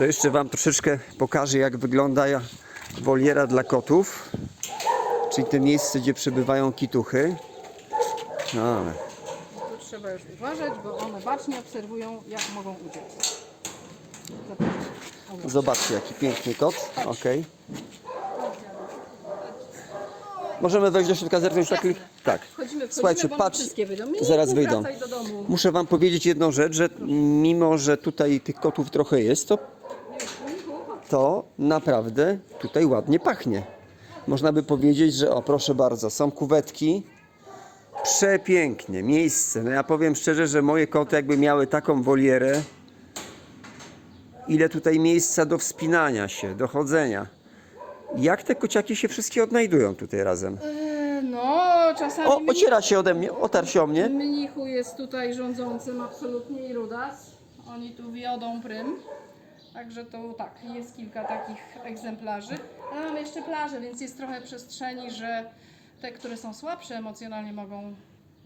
To jeszcze Wam troszeczkę pokażę, jak wygląda woliera dla kotów. Czyli te miejsce, gdzie przebywają kituchy. No, Tu trzeba już uważać, bo one bacznie obserwują, jak mogą uciec. Zobaczcie, jaki piękny kot. Okej. Możemy wejść do środka, zerknąć. Tak. Wchodzimy, wchodzimy, Słuchajcie, bo one patrz, wszystkie wyjdą. Miniku, zaraz wyjdą. wracaj do domu. Muszę Wam powiedzieć jedną rzecz, że mimo, że tutaj tych kotów trochę jest, to, to naprawdę tutaj ładnie pachnie. Można by powiedzieć, że o proszę bardzo, są kuwetki. Przepięknie, miejsce. No ja powiem szczerze, że moje koty jakby miały taką wolierę, ile tutaj miejsca do wspinania się, do chodzenia. Jak te kociaki się wszystkie odnajdują tutaj razem? E, No, czasami O, mni- ociera się ode mnie, otarł się o mnie. mnichu jest tutaj rządzącym absolutnie i rudas. Oni tu wiodą prym. Także to tak, jest kilka takich egzemplarzy. Ale mamy jeszcze plażę, więc jest trochę przestrzeni, że te, które są słabsze emocjonalnie mogą